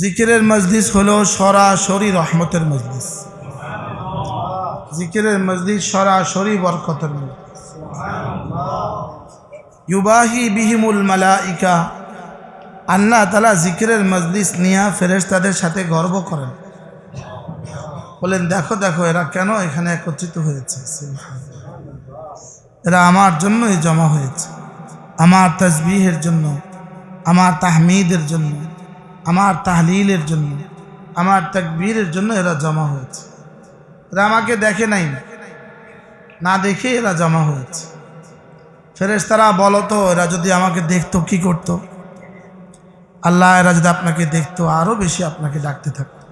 জিকিরের মজলিস হলো সরাসরি রহমতের মজলিস। জিকিরের মজলিস সরাসরি বরকতের মজলিস। ইউবাহি বিহিমুল মালাইকা। আল্লাহ তালা জিকিরের মজলিস নিয়ে ফেরেশ তাদের সাথে গর্ব করেন। বলেন, দেখো দেখো, এরা কেন এখানে একত্রিত হয়েছে? এরা আমার জন্যই জমা হয়েছে। আমার তসবিহের জন্য, আমার তাহমিদের জন্য আমার তাহলিলের জন্য, আমার তাকবীরের জন্য এরা জমা হয়েছে। এরা আমাকে দেখে নাই, না দেখে এরা জমা হয়েছে। ফেরেস তারা তো, এরা যদি আমাকে দেখতো, কি করত। আল্লাহ, এরা যদি আপনাকে দেখতো আরও বেশি আপনাকে ডাকতে থাকতো।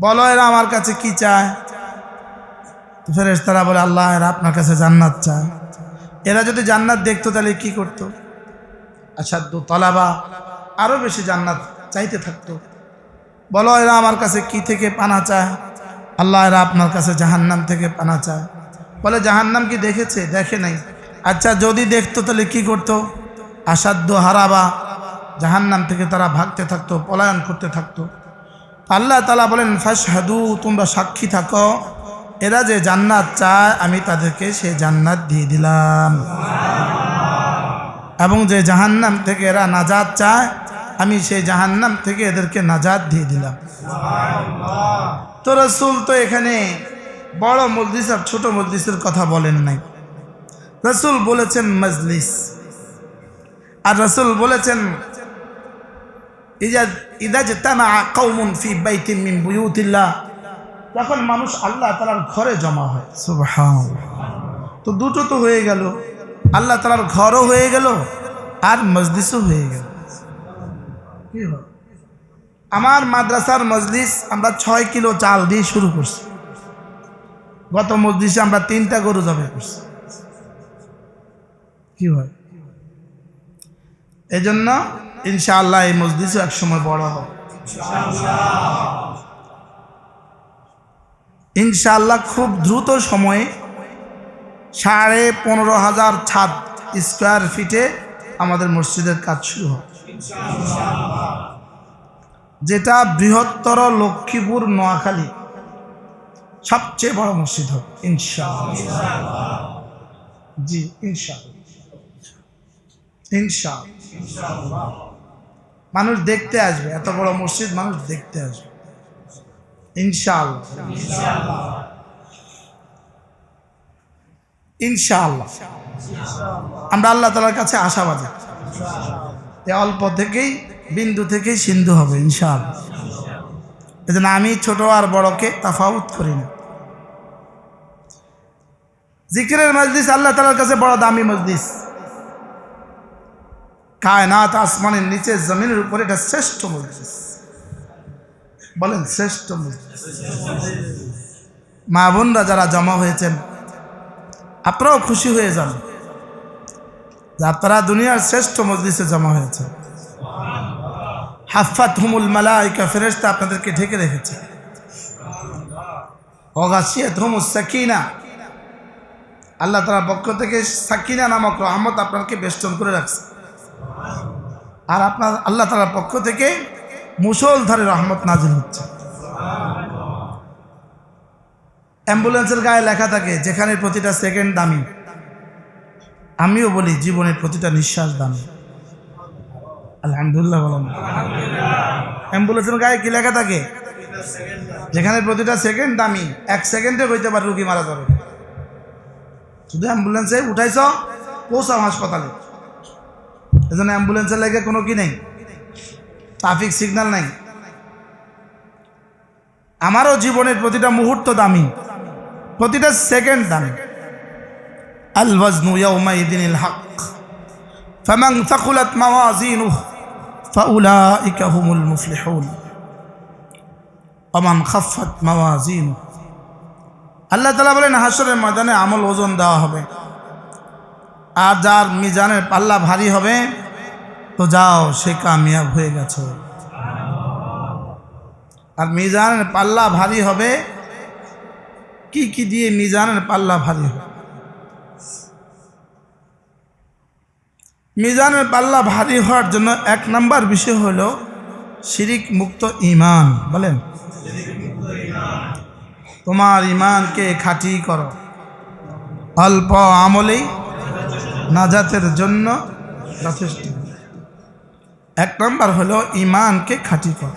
বলো, এরা আমার কাছে কি চায়? ফেরেস তারা বলে, আল্লাহ, এরা আপনার কাছে জান্নাত চায়। এরা যদি জান্নাত দেখতো, তাহলে কি করতো? আসাদ্দু তলাবা আরও বেশি জান্নাত চাইতে থাকতো। বলো, এরা আমার কাছে কি থেকে পানা চায়? আল্লাহ, এরা আপনার কাছে জাহান্নাম থেকে পানা চায়। বলে, জাহান্নাম কি দেখেছে? দেখে নাই। আচ্ছা যদি দেখতো, তাহলে কি করতো? আসাধ্য হারাবা, জাহান্নাম থেকে তারা ভাগতে থাকতো, পলায়ন করতে থাকতো। আল্লাহ তালা বলেন, ফাশহাদু, তোমরা সাক্ষী থাকো। এরা যে জান্নাত চায়, আমি তাদেরকে সে জান্নাত দিয়ে দিলাম। এবং যে জাহান্নাম থেকে এরা নাজাদ চায় আমি সেই জাহান্নাম থেকে এদেরকে নাজাদ দিয়ে দিলাম। তো রসুল তো এখানে বড় মজলিস আর ছোট মজলিসের কথা বলেন নাই। রসুল বলেছেন মজলিস। আর রসুল বলেছেন যখন মানুষ আল্লাহ তালার ঘরে জমা হয়। তো দুটো তো হয়ে গেল। আল্লাহ তালার ঘরও হয়ে গেল আর মজলিসও হয়ে গেল। আমার মাদ্রাসার মজলিস আমরা ছয় কিলো চাল দিয়ে শুরু করছি। গত মজলিসে আমরা তিনটা গরু জবে করছি। কি হয়? এই জন্য ইনশাআল্লাহ এই মসজিদও একসময় বড় হবে। ইনশাআল্লাহ খুব দ্রুত সময়ে সাড়ে পনেরো হাজার ছাদ স্কোয়ার ফিটে আমাদের মসজিদের কাজ শুরু হবে। যেটা বৃহত্তর লক্ষ্মীপুর নোয়াখালী। সবচেয়ে বড় মসজিদ হবে, ইনশাআল্লাহ। জি, ইনশাআল্লাহ। ইনশাআল্লাহ। মানুষ দেখতে আসবে, এত বড় মসজিদ মানুষ দেখতে আসবে। ইনশাআল্লাহ। ইনশাআল্লাহ। আমরা আল্লাহ তালার কাছে আশাবাদী। এ অল্প থেকেই বিন্দু থেকেই সিন্ধু হবে, ইনশাআল্লাহ। এজন্য আমি ছোট আর বড়কে তাফাউত করি না। জিকিরের মজলিস আল্লাহ তালার কাছে বড় দামি মজলিস। কায়নাত আসমানের নিচে জমিনের উপরে এটা শ্রেষ্ঠ মজলিস। বলেন, শ্রেষ্ঠ মজলিস। মা বোনরা যারা জমা হয়েছেন, আপনারাও খুশি হয়ে যান। আপনারা দুনিয়ার শ্রেষ্ঠ মজলিসে জমা হয়েছে। হাফাত হুমুল মালাইকা ফেরেস্তা আপনাদেরকে ঢেকে রেখেছে। অগাছিয়াত হুমুল সাকিনা। আল্লাহ তালার পক্ষ থেকে সাকিনা নামক রহমত আপনাকে বেষ্টন করে রাখছে। আর আপনার, আল্লাহ তালার পক্ষ থেকে মুসলধারে রহমত নাজিল হচ্ছে। অ্যাম্বুলেন্সের গায়ে লেখা থাকে, যেখানে প্রতিটা সেকেন্ড দামি। আমিও বলি জীবনের প্রতিটা নিঃশ্বাস দামি আলহামদুলিল্লাহ বলেন। অ্যাম্বুলেন্সের গায়ে কি লেখা থাকে? যেখানে প্রতিটা সেকেন্ড দামি, এক সেকেন্ডে হইতে পারে রুগী মারা যাবে। শুধু অ্যাম্বুলেন্সে উঠাইছ, পৌঁছাও হাসপাতালে। এজন্য অ্যাম্বুলেন্সের লেগে কোনো কি নেই? ট্রাফিক সিগন্যাল নাই। আমারও জীবনের প্রতিটা মুহূর্ত দামি। প্রতিটা সেকেন্ড দামি। ইয়াউমাইদিন আল হক ফামান থাকুলাত মাওয়াজিনুহু ফাউলাইকা হুমুল মুফলিহুন ওমান খাফাত মাওয়াজিনুহু আল্লাহ তাআলা বলেন হাসরের ময়দানে আমল ওজন দেওয়া হবে। আর যার মিজানের পাল্লা ভারী হবে, তো যাও, সে কামিয়াব হয়ে গেছে। আর মিজানের পাল্লা ভারী হবে, কি কি দিয়ে মিজানের পাল্লা ভারী হবে? মিজানের পাল্লা ভারী হওয়ার জন্য এক নাম্বার বিষয় হলো শিরিক মুক্ত ইমান বলেন। তোমার ইমানকে খাঁটি করো। অল্প আমলেই নাজাতের জন্য যথেষ্ট। এক নম্বর হলো ইমানকে খাঁটি কর।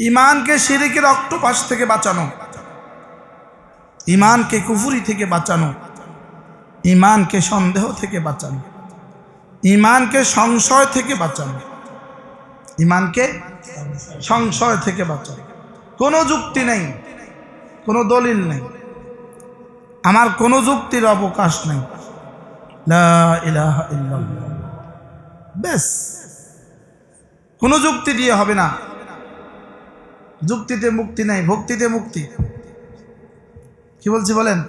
ইমানকে শিরিকের অক্টোপাস থেকে বাঁচানো। ইমানকে কুফুরি থেকে বাঁচানো। ইমানকে সন্দেহ থেকে বাঁচানো। ইমানকে সংশয় থেকে বাঁচানো। ইমানকে সংশয় থেকে বাঁচানো। কোনো যুক্তি নেই, কোনো দলিল নেই। আমার কোনো যুক্তির অবকাশ নেই। ব্যাস। কোনো যুক্তি দিয়ে হবে না। যুক্তিতে মুক্তি নেই, ভক্তিতে মুক্তি। কি বলছি বলেন?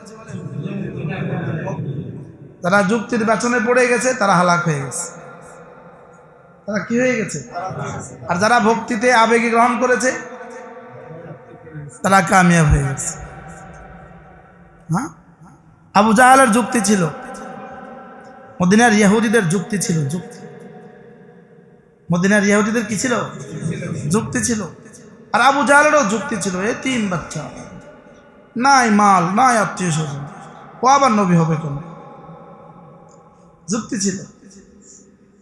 তারা যুক্তির বেচনে পড়ে গেছে, তারা হালাক হয়ে গেছে। তারা কি হয়ে গেছে? আর যারা ভক্তিতে আবেগে গ্রহণ করেছে, তারা কামিয়াব হয়ে গেছে। হ্যাঁ? আবু জাহালের যুক্তি ছিল, মদিনার ইয়াহুদিদের যুক্তি ছিল, যুক্তি। মদিনার ইয়াহুদিদের কি ছিল? যুক্তি ছিল। আর আবু জাহালেরও যুক্তি ছিল, এ তিন বাচ্চা নাই মাল নাই আত্মীয় স্বজন। ও আবার নবী হবে কোন? যুক্তি ছিল।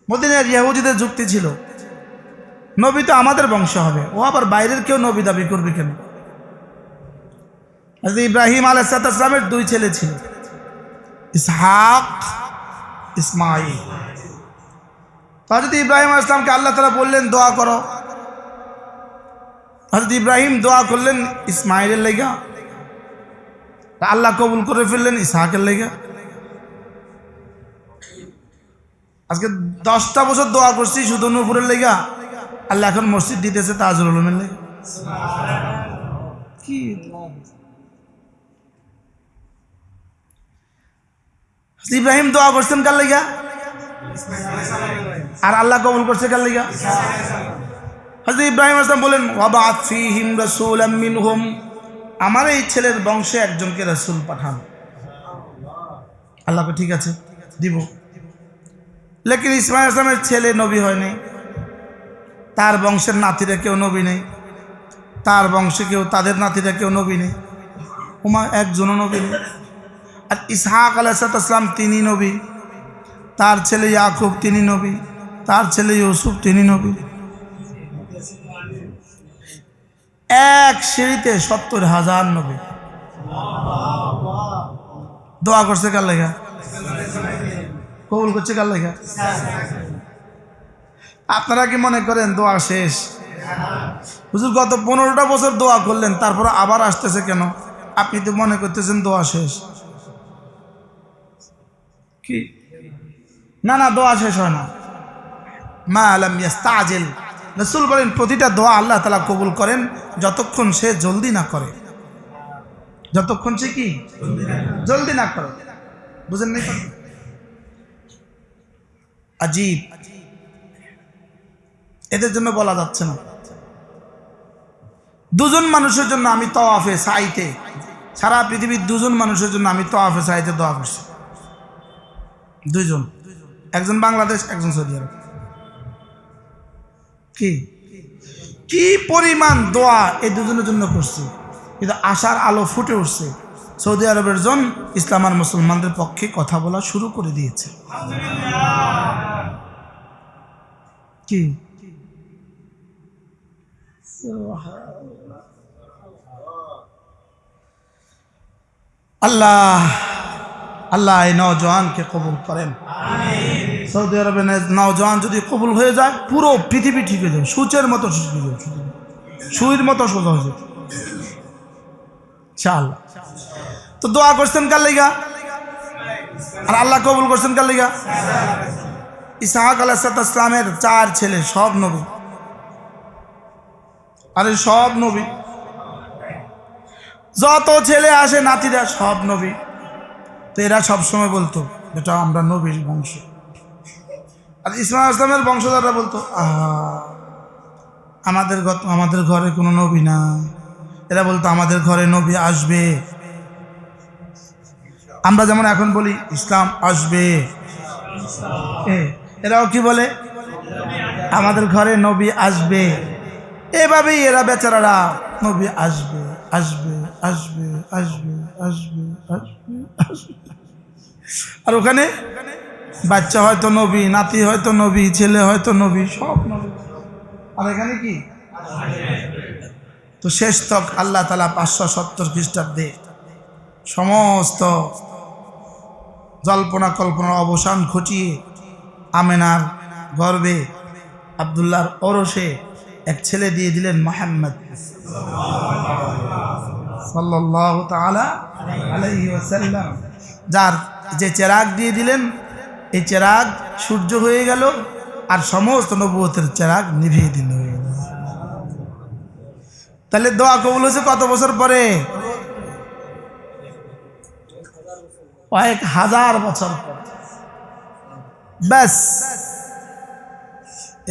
মদিনার ইয়াহুদিদের যুক্তি ছিল, নবী তো আমাদের বংশ হবে, ও আবার বাইরের কেউ নবী দাবি করবে কেন? ইব্রাহিম আলাইসালামের দুই ছেলে ছিল, ইসহাক ইসমাইল হজরত ইব্রাহিম আসলামকে আল্লাহ তালা বললেন, দোয়া করো। হজরত ইব্রাহিম দোয়া করলেন ইসমাইলের লেগা। আল্লাহ কবুল করে ফেললেন ইসহাকের লেগা। আজকে দশটা বছর দোয়া করছি শুধু নূপুরের লেগা। আল্লাহ এখন মসজিদ দিতেছে তাজুল আলমের লেগা। কি ইব্রাহিম দোয়া করছেন কার লেগা? আর আল্লাহ কবুল করছে কার লেগা? হজরত ইব্রাহিম আসলাম বলেন ওয়াবাত ফিহিম রাসূলাম মিনহুম। আমার এই ছেলের বংশে একজনকে রাসূল পাঠান। আল্লাহকে ঠিক আছে। দিব। লেকিন ইসমাইল আসলামের ছেলে নবী হয়নি তার বংশের নাতিরা কেউ নবী নেই। তার বংশে কেউ, তাদের নাতিরা কেউ নবী নেই। উমা একজনও নবী নেই। আর ইসহাক আলাইসালাম তিনি নবী। তার ছেলে ইয়াকুব তিনি নবী। তার ছেলে ইউসুফ তিনি নবী। এক সিঁড়িতে সত্তর হাজার নবী। দোয়া করছে কার লেখা কবুল করছে কার লেখা? আপনারা কি মনে করেন দোয়া শেষ? হুজুর, গত পনেরোটা বছর দোয়া করলেন, তারপর আবার আসতেছে কেন? আপনি তো মনে করতেছেন দোয়া শেষ। কি? না না, দোয়া শেষ হয় না। মা আলম ইয়াস্তাজেল। রসুল বলেন, প্রতিটা দোয়া আল্লাহ তালা কবুল করেন, যতক্ষণ সে জলদি না করে। যতক্ষণ সে কি? জলদি না করে। বুঝেন নাই? আজীব। এদের জন্য বলা যাচ্ছে না। দুজন মানুষের জন্য আমি তওয়াফে, সাইতে। সারা পৃথিবীর দুজন মানুষের জন্য আমি তওয়াফে, সাইতে দোয়া করছি। দুইজন। একজন বাংলাদেশ, একজন সৌদি আরব। কি? কি পরিমাণ দোয়া এই দুজনের জন্য করছি? কিন্তু আশার আলো ফুটে উঠছে। সৌদি আরবের জন ইসলাম আর মুসলমানদের পক্ষে কথা বলা শুরু করে দিয়েছে। কি? আল্লাহ আল্লাহ এই নওজোয়ানকে কবুল করেন। সৌদি আরবের নওজোয়ান যদি কবুল হয়ে যায়, পুরো পৃথিবী ঠিক হয়ে যাবে। সূচের মতো ঠিক হয়ে যাবে। সুইর মতো সোজা হয়ে যাবে। চাল তো দোয়া করছেন কার লেগা? আর আল্লাহ কবুল করছেন কার লেগা? ইসাহাক আলাহিসামের চার ছেলে সব নবী। আরে সব নবী। যত ছেলে আসে নাতিরা সব নবী। তো এরা সবসময় বলতো এটা আমরা নবীর বংশ। আর ইসলাম আসলামের বংশধররা বলতো আহা আমাদের আমাদের ঘরে কোনো নবী না এরা বলতো আমাদের ঘরে নবী আসবে। আমরা যেমন এখন বলি ইসলাম আসবে। এ, এরাও কি বলে? আমাদের ঘরে নবী আসবে। এভাবেই এরা বেচারারা নবী আসবে আসবে আসবে আসবে আসবে আসবে আসবে। আর ওখানে বাচ্চা হয়তো নবী, নাতি হয়তো নবী, ছেলে হয়তো নবী, সব নবী। আর এখানে কি? তো শেষ তক আল্লাহ তালা পাঁচশো সত্তর খ্রিস্টাব্দে সমস্ত জল্পনা কল্পনার অবসান ঘটিয়ে আমেনার গর্বে আবদুল্লাহর অরসে এক ছেলে দিয়ে দিলেন মোহাম্মদ যার যে চেরাগ দিয়ে দিলেন, এই চেরাগ সূর্য হয়ে গেল আর সমস্ত নবুয়তের চেরাগ নিভিয়ে দিল। তাহলে দোয়া কবুল হয়েছে কত বছর পরে? কয়েক হাজার বছর পর। ব্যাস।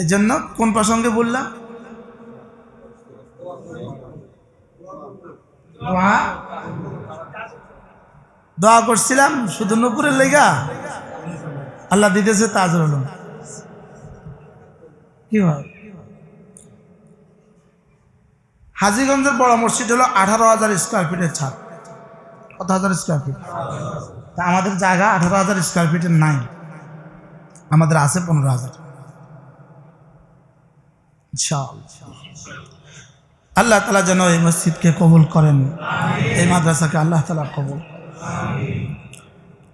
এজন্য কোন প্রসঙ্গে বললাম? দোয়া করছিলাম শুধু নুপুরের লেগা। আল্লাহ দিতেছে তাজর আলম কি হাজিগঞ্জের বড় মসজিদ হলো আঠারো হাজার স্কোয়ার ফিটের ছাদ। কত হাজার স্কোয়ার ফিট? তা আমাদের জায়গা আঠারো হাজার স্কোয়ার ফিটের নাই। আমাদের আছে পনেরো হাজার। আল্লাহ তালা যেন এই মসজিদকে কবুল করেন, এই মাদ্রাসাকে আল্লাহ তালা কবুল।